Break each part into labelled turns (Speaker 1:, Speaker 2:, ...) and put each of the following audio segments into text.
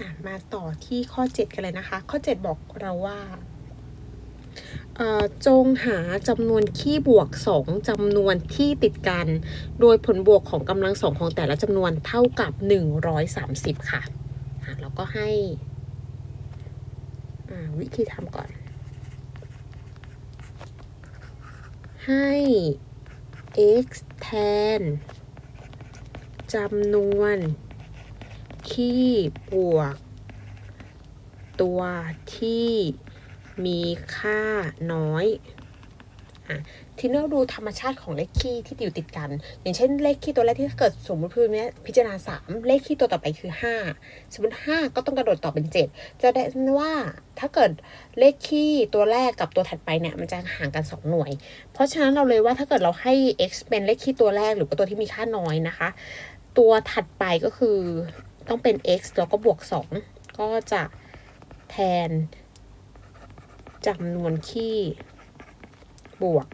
Speaker 1: อะมาต่อที่ข้อ 7 กันเลยนะคะ ข้อ 7 บอกเราว่าจงหาจำนวนคี่บวก 2จำนวนที่ติดกัน โดยผลบวกของกำลังสองของแต่ละจำนวนเท่ากับ 130 ค่ะอะเราก็ให้วิธีทำก่อน ให้ x แทนจำนวน คี่บวก ตัวที่มีค่าน้อยอทีนี้เราดูธรรมชาติของเลขคี่ที่อยู่ติดกัน อย่างเช่นเลขคี่ตัวแรกที่เกิดสมมติพื้นเนี้ยพิจารณา 3 เลขคี่ตัวต่อไปคือ 5 สมมติ 5 ก็ต้องกระโดดต่อเป็น 7 จะได้ว่าถ้าเกิดเลขคี่ตัวแรกกับตัวถัดไปเนี่ยมันจะห่างกัน 2 หน่วย เพราะฉะนั้นเราเลยว่าถ้าเกิดเราให้ x เป็นเลขคี่ตัวแรกหรือว่าตัวที่มีค่าน้อยนะคะ ตัวถัดไปก็คือ ต้องเป็น x แล้วก็บวก 2 ก็จะแทนจำนวนคี่บวก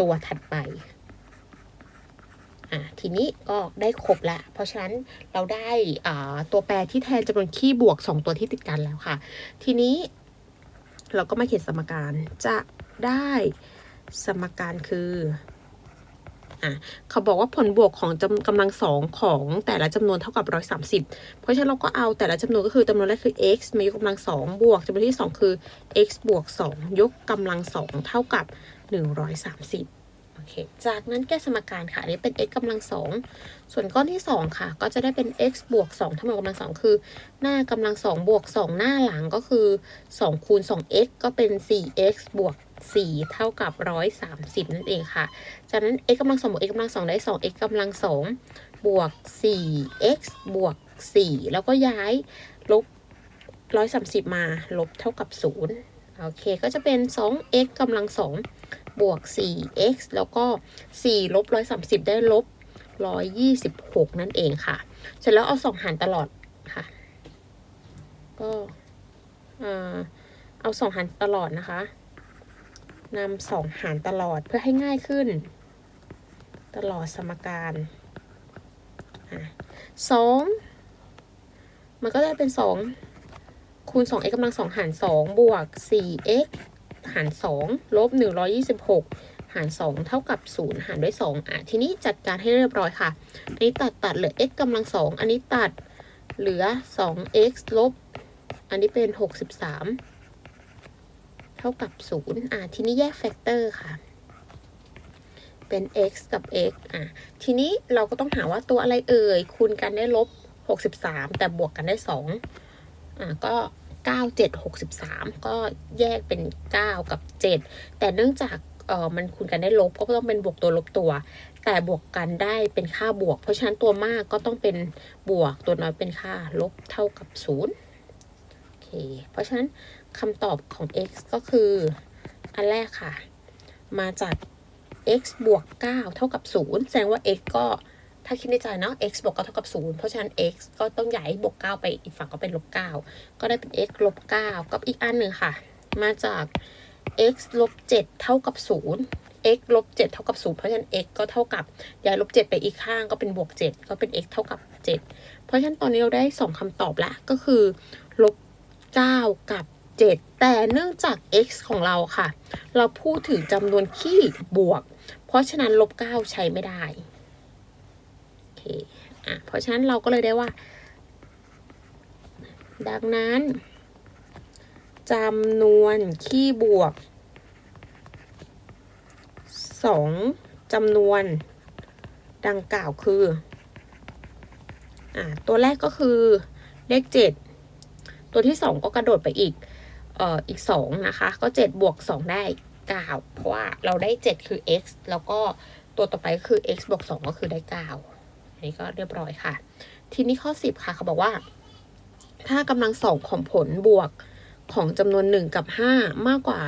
Speaker 1: ตัวถัดไป อะ ทีนี้ก็ได้ครบแล้ว เพราะฉะนั้นเราได้ตัวแปรที่แทนจำนวนคี่บวก 2 ตัวที่ติดกันแล้วค่ะ ทีนี้เราก็มาเขียนสมการ จะได้สมการคือ อะเขาบอกว่าผลบวกของจำกำลังสองของแต่ละจำนวนเท่ากับ130เพราะฉะนั้นเราก็เอาแต่ละจำนวนก็คือจำนวนแรกคือ x มายกกำลังสองบวกจำนวนที่2คือ x บวก2ยกกำลังสองเท่ากับ130โอเค จากนั้นแก้สมการค่ะ อันนี้เป็น x กำลังสอง ส่วนก้อนที่ 2 ค่ะ ก็จะได้เป็น x บวก2ทั้งหมดกำลังสองคือ หน้ากำลังสองบวก2 หน้าหลังก็คือ2คูณ 2x ก็เป็น 4x บวก 4 เท่ากับ 130 นั่นเองค่ะ จากนั้น x กำลังสองบวก x กำลังสองได้ 2x กำลังสองบวก 4x บวก 4 แล้วก็ย้ายลบ 130 มาลบเท่ากับ 0 โอเค ก็จะเป็น 2x กำลังสองบวก 4x แล้วก็ 4 ลบ 130 ได้ลบ 126 นั่นเองค่ะ เสร็จแล้วเอา 2 หารตลอดค่ะ ก็เอ่อเอา2หารตลอดนะคะ นำสองหารตลอดเพื่อให้ง่ายขึ้น ตลอดสมการอสองมันก็ได้เป็นสองคูณสอง x กำลังสองหารสองบวกสี่ x หารสองลบหนึ่งร้อยี่สิบหกหารสองเท่ากับศูนย์หารด้วยสองอะทีนี้จัดการให้เรียบร้อยค่ะ อันนี้ตัดตัดเหลือ x กำลังสองอันนี้ตัดเหลือสอง x ลบ อันนี้เป็นหกสิบสาม เท่ากับ0อะทีนี้แยกแฟกเตอร์ค่ะ เป็น x กับ x อะทีนี้เราก็ต้องหาว่าตัวอะไรเอ่ย คูณกันได้ลบ 63 แต่บวกกันได้ 2 อะก็9 7 63 ก็แยกเป็น 9 กับ 7 แต่เนื่องจากเออมันคูณกันได้ลบก็ต้องเป็นบวกตัวลบตัว แต่บวกกันได้เป็นค่าบวก เพราะฉะนั้นตัวมากก็ต้องเป็นบวกตัวน้อยเป็นค่าลบเท่ากับ0โอเคเพราะฉะนั้น คำตอบของ x ก็คือ อันแรกค่ะ มาจาก x บวก 9 เท่ากับ 0 แสดงว่า x ก็ถ้าคิดในใจเนาะ x บวก9เท่ากับ 0 เพราะฉะนั้น x ก็ต้องย้ายบวก 9 ไปอีกฝั่งก็เป็นลบ 9 ก็ได้เป็น x ลบ 9 กับอีกอันหนึ่งค่ะ มาจาก x ลบ 7 เท่ากับ 0 x ลบ 7 เท่ากับ 0 เพราะฉะนั้น x ก็เท่ากับย้ายลบ 7 ไปอีกข้างก็เป็นบวก 7 ก็เป็น x เท่ากับ 7 เพราะฉะนั้นตอนนี้เราได้ 2คำตอบละก็คือลบ 9 กับ 7 แต่เนื่องจาก x ของเราค่ะ เราพูดถึงจำนวนคี่บวก เพราะฉะนั้นลบ9ใช้ไม่ได้โอเคอะเพราะฉะนั้นเราก็เลยได้ว่า ดังนั้นจำนวนคี่บวก 2จำนวนดังกล่าวคืออะตัวแรกก็คือเลข 7 ตัวที่ 2 ก็กระโดดไปอีก เอ่ออีก 2 นะคะ ก็ 7 บวก 2 ได้ 9 เพราะว่าเราได้ 7 คือ x แล้วก็ตัวต่อไปก็คือ x บวก 2 ก็คือได้ 9 อันนี้ก็เรียบร้อยค่ะ ทีนี้ข้อ 10 ค่ะเขาบอกว่า ถ้ากำลังสองของผลบวกของจำนวน 1 กับ 5 มากกว่า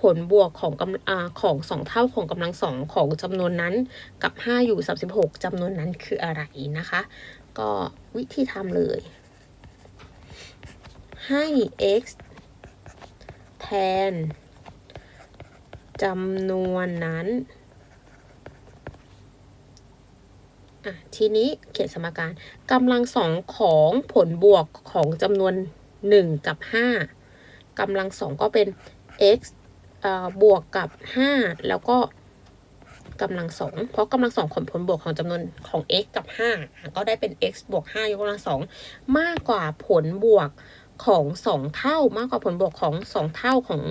Speaker 1: ผลบวกของกำอของ2เท่าของกำลังสองของจำนวนนั้นกับ 5 อยู่ 36จำนวนนั้นคืออะไรนะคะ ก็วิธีทำเลยให้ x นจำนวนนั้น ทีนี้เขียนสมการกำลังสองของผลบวกของจำนวน 1 กับ 5กำลังสองก็เป็น x บวกกับ 5 แล้วก็กำลังสองเพราะกำลังสองของผลบวกของจำนวนของ x กับ 5 ก็ได้เป็น x บวก5ยกกำลังสองมากกว่าผลบวก ของสองเท่ามากกว่าผลบวกของสองเท่าของ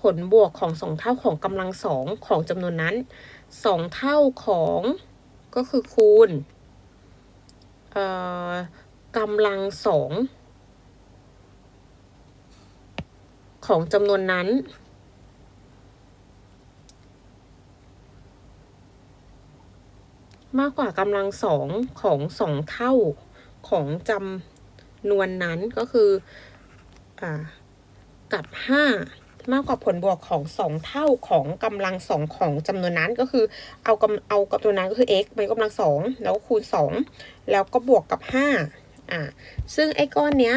Speaker 1: ผลบวกของสองเท่าของกำลังสองของจำนวนนั้นสองเท่าของก็คือคูณกำลังสองของจำนวนนั้น มากกว่ากำลังสองของสองเท่าของจำ นวนนั้นก็คืออกับห้ามากกว่าผลบวกของสองเท่าของกำลังสองของจำนวนนั้นก็คือเอากำเอากับตัวนั้นก็คือ x มันกำลังสองแล้วก็คูณสองแล้วก็บวกกับห้าอ่า ซึ่งไอ้ก้อนเนี้ย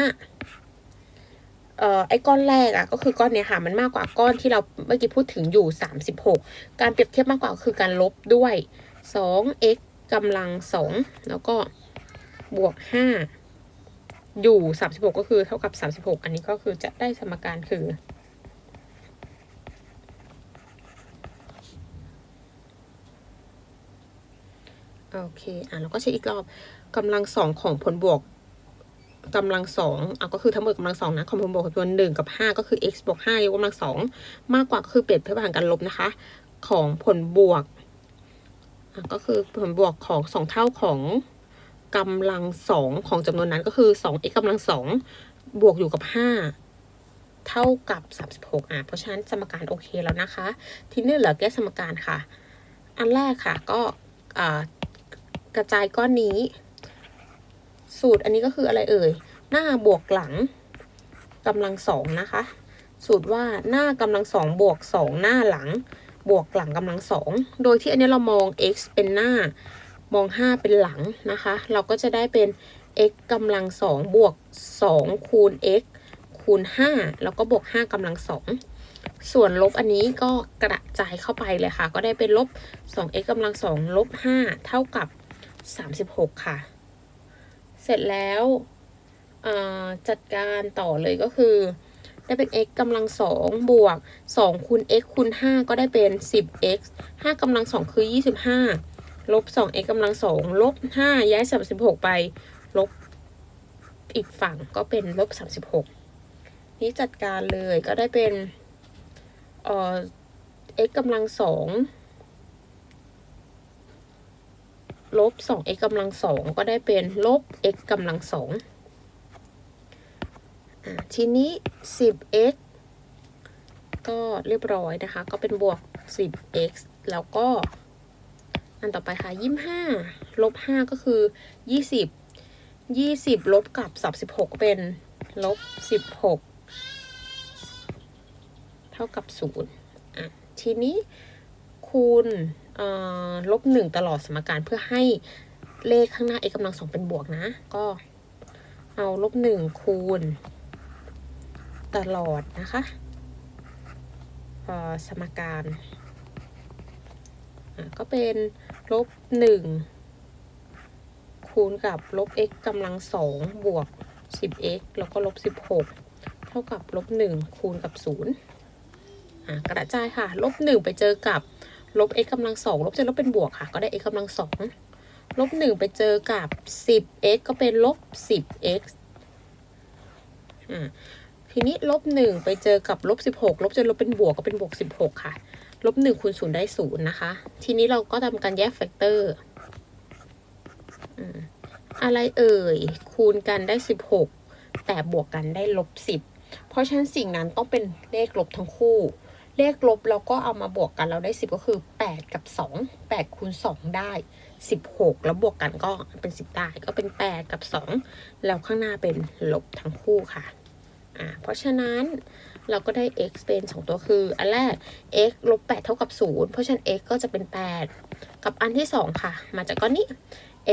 Speaker 1: เอ่อไอ้ก้อนแรกอะก็คือก้อนเนี้ยค่ะมันมากกว่าก้อนที่เราเมื่อกี้พูดถึงอยู่ 36 การเปรียบเทียบมากกว่าคือการลบด้วย 2x กำลังสองแล้วก็บวกห้า อยู่ 36 ก็คือเท่ากับ 36 อันนี้ก็คือจะได้สมการคือ โอเค อะเราก็เช็คอีกรอบกำลังสองของผลบวกกำลังสองอะก็คือทั้งหมดกำลังสองนะของผลบวกกับตัวหนึ่งกับห้าก็คือ x บวกห้ายกกำลังสองมากกว่าก็คือเปลี่ยนเพื่อผ่านการลบนะคะ ของผลบวกอะก็คือผลบวกของสองเท่าของ กำลังสองของจำนวนนั้นก็คือสอง x กำลังสองบวกอยู่กับห้าเท่ากับสามสิบหกอะ เพราะฉะนั้นสมการโอเคแล้วนะคะ ทีนี้เหลือแก้สมการค่ะ อันแรกค่ะก็กระจายก้อนนี้ สูตรอันนี้ก็คืออะไรเอ่ย หน้าบวกหลังกำลังสองนะคะ สูตรว่าหน้ากำลังสองบวกสองหน้าหลัง บวกหลังกำลังสองโดยที่อันนี้เรามอง x เป็นหน้า มอง 5 เป็นหลังนะคะ เราก็จะได้เป็น x กำลังสองบวก 2 คูณ x คูณ 5 แล้วก็บวก 5กำลังสองส่วนลบอันนี้ก็กระจายเข้าไปเลยค่ะ ก็ได้เป็นลบ 2x กำลังสองลบ 5 เท่ากับ 36 ค่ะ เสร็จแล้วจัดการต่อเลยก็คือ ได้เป็น x กำลังสองบวก 2 คูณ x คูณ 5 ก็ได้เป็น 10x 5กำลังสองคือ 25 ลบ 2x กำลังสองลบ5ย้าย36ไป ลบอีกฝั่งก็เป็นลบ36นี้จัดการเลยก็ได้เป็นเอ่อ x กำลังสองลบ 2x กำลังสองก็ได้เป็นลบ x กำลังสองทีนี้ 10x ก็เรียบร้อยนะคะ ก็เป็นบวก 10x แล้วก็ อันต่อไปค่ะ25ลบ5ก็คือ20 20ลบกับ36เป็นลบ16เท่ากับ0อะทีนี้คูณลบ1ตลอดสมการเพื่อให้เลขข้างหน้า x กำลังสองเป็นบวกนะ ก็เอาลบ1คูณ ตลอดนะคะสมการ ก็เป็นลบหนึ่งคูณกับลบ x กำลังสองบวก 10x แล้วก็ลบ 16 เท่ากับลบหนึ่งคูณกับ 0อะกระจายค่ะ ลบหนึ่งไปเจอกับลบ x กำลังสองลบจอลบเป็นบวกค่ะ ก็ได้ x กำลังสองลบหนึ่งไปเจอกับ 10x ก็เป็นลบ 10x อ่าทีนี้ลบหนึ่งไปเจอกับลบ 16 ลบจอลบเป็นบวกก็เป็นบวก 16 ค่ะ ลบหนึ่งคูณศูนย์ได้ศูนย์นะคะ ทีนี้เราก็ทำการแยกแฟกเตอร์อะไรเอ่ย คูณกันได้สิบหกแต่บวกกันได้ลบสิบเพราะฉะนั้นสิ่งนั้นต้องเป็นเลขลบทั้งคู่ เลขลบเราก็เอามาบวกกันเราได้สิบก็คือแปดกับสองแปดคูณสองได้สิบหกแล้วบวกกันก็เป็นสิบได้ก็เป็นแปดกับสองแล้วข้างหน้าเป็นลบทั้งคู่ค่ะ อ่าเพราะฉะนั้นเราก็ได้ x เป็น2ตัวคือ อันแรก x ลบ8เท่ากับ 0 เพราะฉะนั้น x ก็จะเป็น 8 กับอันที่ 2 ค่ะ มาจากก้อนนี้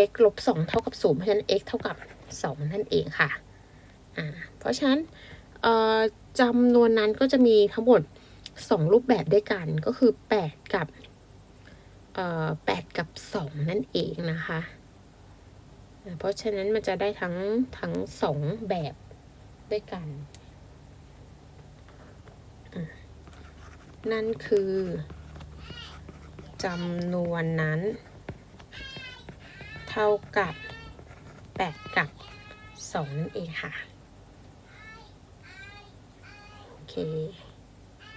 Speaker 1: x ลบ2เท่ากับ 0 เพราะฉะนั้น x เท่ากับ 2 นั่นเองค่ะอ่าเพราะฉะนั้นจำนวนนั้นก็จะมีทั้งหมด 2 รูปแบบด้วยกันก็คือ 8 กับแปดกับสองนั่นเองนะคะ เพราะฉะนั้นมันจะได้ทั้งทั้งสองแบบ ด้วยกัน นั่นคือจำนวนนั้น เท่ากับแปดกับสองนั่นเองค่ะ โอเค